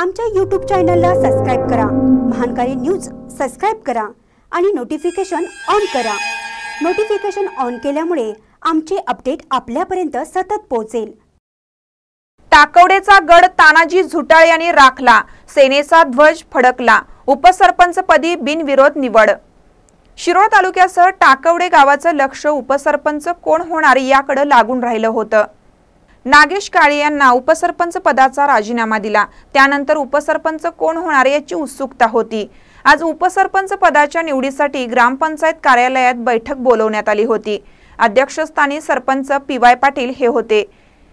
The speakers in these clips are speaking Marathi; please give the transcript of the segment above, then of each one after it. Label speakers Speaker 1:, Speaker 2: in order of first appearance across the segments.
Speaker 1: आमच्या यूट्यूब चॅनलला सबस्क्राईब करा. महानकारी न्यूज सबस्क्राईब करा आणि नोटिफिकेशन ऑन करा. नोटिफिकेशन ऑन केल्यामुळे आमचे अपडेट आपल्यापर्यंत सतत पोहोचेल.
Speaker 2: टाकवडेचा गड तानाजी झुटाळ यांनी राखला. सेनेचा ध्वज फडकला. उपसरपंचपदी बिनविरोध निवड. शिरोळ तालुक्यासह टाकवडे गावाचं लक्ष उपसरपंच कोण होणार याकडे लागून राहिलं होतं. नागेश काळे यांना उपसरपंच पदाचा राजीनामा दिला. त्यानंतर उपसरपंच कोण होणार याची उत्सुकता होती. आज उपसरपंच पदाच्या निवडीसाठी ग्रामपंचायत कार्यालयात बैठक बोलवण्यात आली होती. अध्यक्षस्थानी सरपंच पी वाय पाटील हे होते.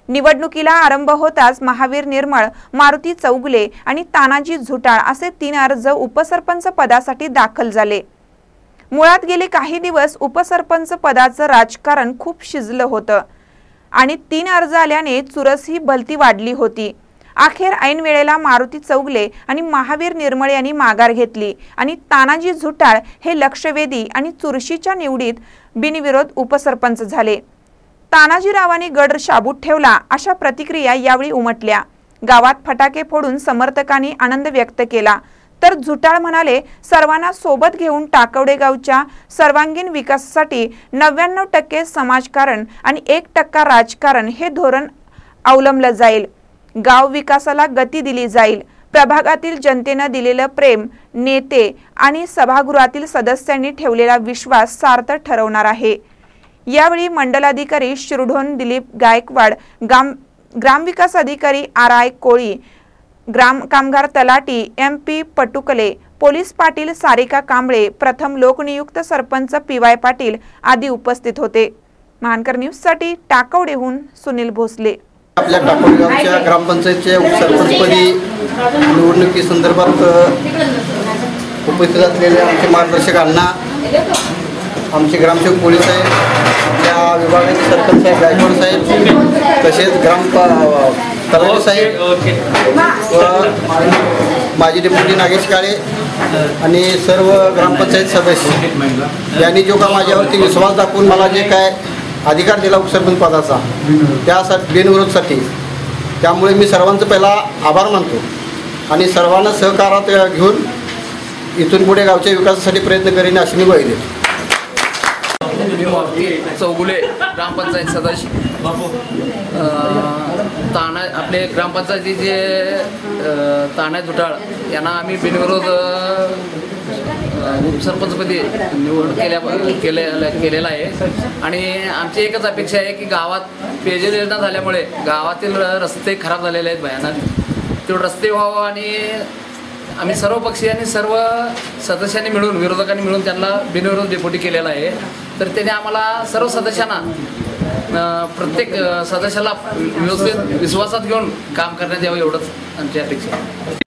Speaker 2: निवडणुकीला आरंभ होताच महावीर निर्मळ मारुती चौगले आणि तानाजी झुटाळ असे तीन अर्ज उपसरपंच पदासाठी दाखल झाले. मुळात गेले काही दिवस उपसरपंच पदाचं राजकारण खूप शिजलं होतं. आणि तीन अर्ज आल्याने चुरस ही भलती वाढली होती. अखेर ऐन वेळेला मारुती चौगले आणि महावीर निर्मळ यांनी माघार घेतली आणि तानाजी झुटाळ हे लक्षवेधी आणि चुरशीच्या निवडीत बिनविरोध उपसरपंच झाले. तानाजीरावांनी गड शाबूत ठेवला अशा प्रतिक्रिया यावेळी उमटल्या. गावात फटाके फोडून समर्थकांनी आनंद व्यक्त केला. तर झुटाळ म्हणाले सर्वांना सोबत घेऊन टाकवडे गावच्या सर्वांगीण विकासासाठी नव्याण्णव टक्के समाजकारण आणि एक टक्का राजकारण हे धोरण अवलंबलं जाईल. गाव विकासाला गती दिली जाईल. प्रभागातील जनतेनं दिलेलं प्रेम नेते आणि सभागृहातील सदस्यांनी ठेवलेला विश्वास सार्थ ठरवणार आहे. यावेळी मंडलाधिकारी शिरढोण दिलीप गायकवाड ग्राम ग्रामविकास अधिकारी आर आय कोळी ग्राम कामगार talathi M P Patukale police Patil Sarika Kamble प्रथम लोकनियुक्त सरपंच पी वाय पाटील आदी उपस्थित होते. महानकर न्यूजसाठी टाकवडेहून सुनील भोसले.
Speaker 3: आपल्या टाकोडगावच्या ग्रामपंचायतच्या उपसरपंचपदी निवडणुकीसंदर्भात उपस्थित असलेल्या आमचे मार्गदर्शकांना आमचे ग्रामसेवक पोलीस साहेब आपल्या विभागाचे सरपंच साहेब गायकवाड साहेब तसेच ग्राम तलाठी साहेब व माजी डेप्युटी नागेश काळे आणि सर्व ग्रामपंचायत सदस्य. यांनी जो का माझ्यावरती विश्वास दाखवून मला जे काय अधिकार दिला उपसरपंच पदाचा त्यासाठी बिनविरोधसाठी त्यामुळे मी सर्वांचं पहिला आभार मानतो. आणि सर्वांना सहकारात घेऊन इथून पुढे गावच्या विकासासाठी प्रयत्न करीन अशी मी देतो.
Speaker 4: चौगुले ग्रामपंचायत सदस्य. ताना आपले ग्रामपंचायतीचे ताना दुटाळ यांना आम्ही बिनविरोध उपसरपंचपदी निवड केल्या केले केलेला आहे. आणि आमची एकच अपेक्षा आहे की गावात पेयजल योजना झाल्यामुळे गावातील रस्ते खराब झालेले आहेत भयानक. तेवढे रस्ते व्हावं आणि आम्ही सर्व पक्षी आणि सर्व सदस्यांनी मिळून विरोधकांनी मिळून त्यांना बिनविरोध डेप्युटी केलेला आहे. तर त्याने आम्हाला सर्व सदस्यांना प्रत्येक सदस्याला व्यवस्थित विश्वासात घेऊन काम करण्यात यावं एवढंच आमची अपेक्षा